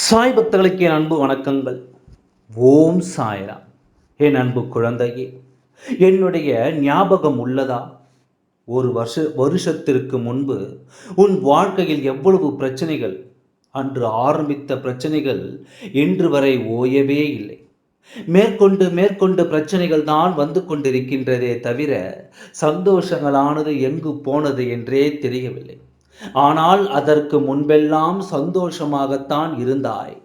சாய் பக்தர்களுக்கு என் அன்பு வணக்கங்கள். ஓம் சாய்ராம். என் அன்பு குழந்தையே என்னுடைய ஞாபகம் உள்ளதா? ஒரு வருஷ வருஷத்திற்கு முன்பு உன் வாழ்க்கையில் எவ்வளவு பிரச்சனைகள்? அன்று ஆரம்பித்த பிரச்சனைகள் இன்று வரை ஓயவே இல்லை. மேற்கொண்டு மேற்கொண்டு பிரச்சனைகள் தான் வந்து கொண்டிருக்கின்றதே தவிர சந்தோஷங்களானது எங்கு போனது என்றே தெரியவில்லை. ஆனால் அதற்கு முன்பெல்லாம் சந்தோஷமாகத்தான் இருந்தாய்.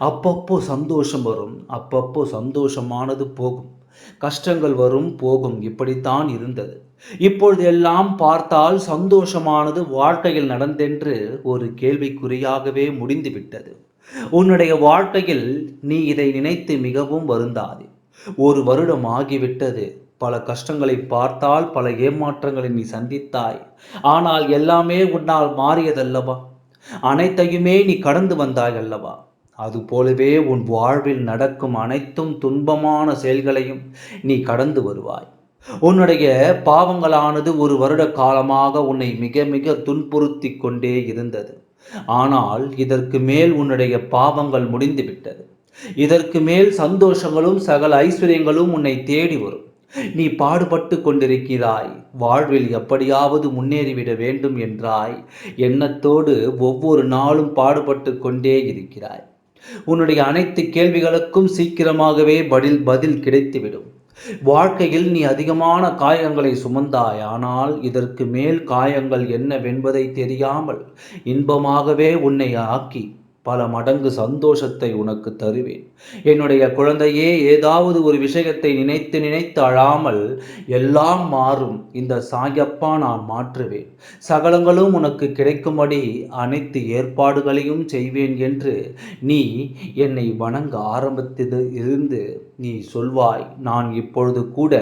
அப்பப்போ சந்தோஷம் வரும் அப்பப்போ சந்தோஷமானது போகும். கஷ்டங்கள் வரும் போகும். இப்படித்தான் இருந்தது. இப்பொழுது எல்லாம் பார்த்தால் சந்தோஷமானது வாழ்க்கையில் நடந்தென்று ஒரு கேள்விக்குறியாகவே முடிந்துவிட்டது. உன்னுடைய வாழ்க்கையில் நீ இதை நினைத்து மிகவும் வருந்தாதே. ஒரு வருடம் ஆகிவிட்டது. பல கஷ்டங்களை பார்த்தால் பல ஏமாற்றங்களை நீ சந்தித்தாய். ஆனால் எல்லாமே உன்னால் மாறியதல்லவா? அனைத்தையுமே நீ கடந்து வந்தாய் அல்லவா அதுபோலவே உன் வாழ்வில் நடக்கும் அனைத்தும் துன்பமான செயல்களையும் நீ கடந்து வருவாய். உன்னுடைய பாவங்களானது ஒரு வருட காலமாக உன்னை மிக மிக துன்புறுத்தி கொண்டே இருந்தது. ஆனால் இதற்கு மேல் உன்னுடைய பாவங்கள் முடிந்துவிட்டது. இதற்கு மேல் சந்தோஷங்களும் சகல ஐஸ்வர்யங்களும் உன்னை தேடி வரும். நீ பாடுபட்டு கொண்டிருக்கிறாய். வாழ்வில் எப்படியாவது முன்னேறிவிட வேண்டும் என்றாய். எண்ணத்தோடு ஒவ்வொரு நாளும் பாடுபட்டு கொண்டே இருக்கிறாய். உன்னுடைய அனைத்து கேள்விகளுக்கும் சீக்கிரமாகவே பதில் பதில் கிடைத்துவிடும். வாழ்க்கையில் நீ அதிகமான காயங்களை சுமந்தாய். ஆனால் இதற்கு மேல் காயங்கள் என்னவென்பதை தெரியாமல் இன்பமாகவே உன்னை ஆக்கி பல மடங்கு சந்தோஷத்தை உனக்கு தருவேன். என்னுடைய குழந்தையே ஏதாவது ஒரு விஷயத்தை நினைத்து நினைத்து அழாமல் எல்லாம் மாறும். இந்த சாயப்பா நான் மாற்றுவேன். சகலங்களும் உனக்கு கிடைக்கும்படி அனைத்து ஏற்பாடுகளையும் செய்வேன் என்று நீ என்னை வணங்க ஆரம்பித்தது இருந்து நீ சொல்வாய். நான் இப்பொழுது கூட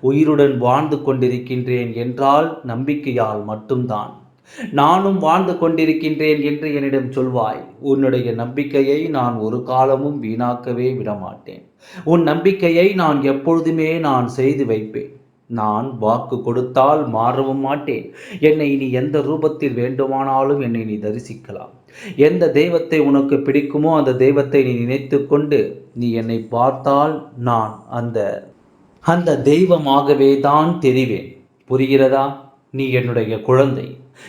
உயிருடன் வாழ்ந்து கொண்டிருக்கின்றேன் என்றால் நம்பிக்கையால் மட்டும்தான். நானும் வாழ்ந்து கொண்டிருக்கின்றேன் என்று என்னிடம் சொல்வாய். உன்னுடைய நம்பிக்கையை நான் ஒரு காலமும் வீணாக்கவே விடமாட்டேன். உன் நம்பிக்கையை நான் எப்பொழுதுமே நான் செய்து வைப்பேன். நான் வாக்கு கொடுத்தால் மாறவும் மாட்டேன். என்னை நீ எந்த ரூபத்தில் வேண்டுமானாலும் என்னை நீ தரிசிக்கலாம். எந்த தெய்வத்தை உனக்கு பிடிக்குமோ அந்த தெய்வத்தை நீ நினைத்து கொண்டு நீ என்னை பார்த்தால் நான் அந்த அந்த தெய்வமாகவே தான் தெரிவேன். புரிகிறதா? நீ என்னுடைய குழந்தை.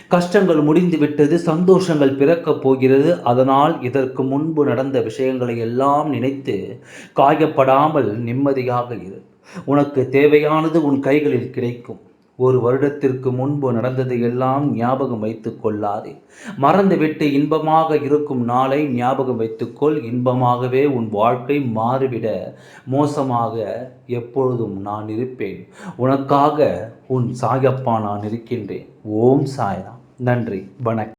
கஷ்டங்கள் முடிந்து விட்டது சந்தோஷங்கள் பிறக்கப் போகிறது. அதனால் இதற்கு முன்பு நடந்த விஷயங்களை எல்லாம் நினைத்து காயப்படாமல் நிம்மதியாக இரு. உனக்கு தேவையானது உன் கைகளில் கிடைக்கும். ஒரு வருடத்திற்கு முன்பு நடந்தது எல்லாம் ஞாபகம் வைத்துக் கொள்ளாதே. மறந்துவிட்டு இன்பமாக இருக்கும் நாளை ஞாபகம் வைத்துக்கொள் இன்பமாகவே உன் வாழ்க்கை மாறிவிட மோசமாக எப்பொழுதும் நான் இருப்பேன். உனக்காக உன் சாயப்பா நான் இருக்கின்றேன். ஓம் சாய்ராம். நன்றி. வணக்கம்.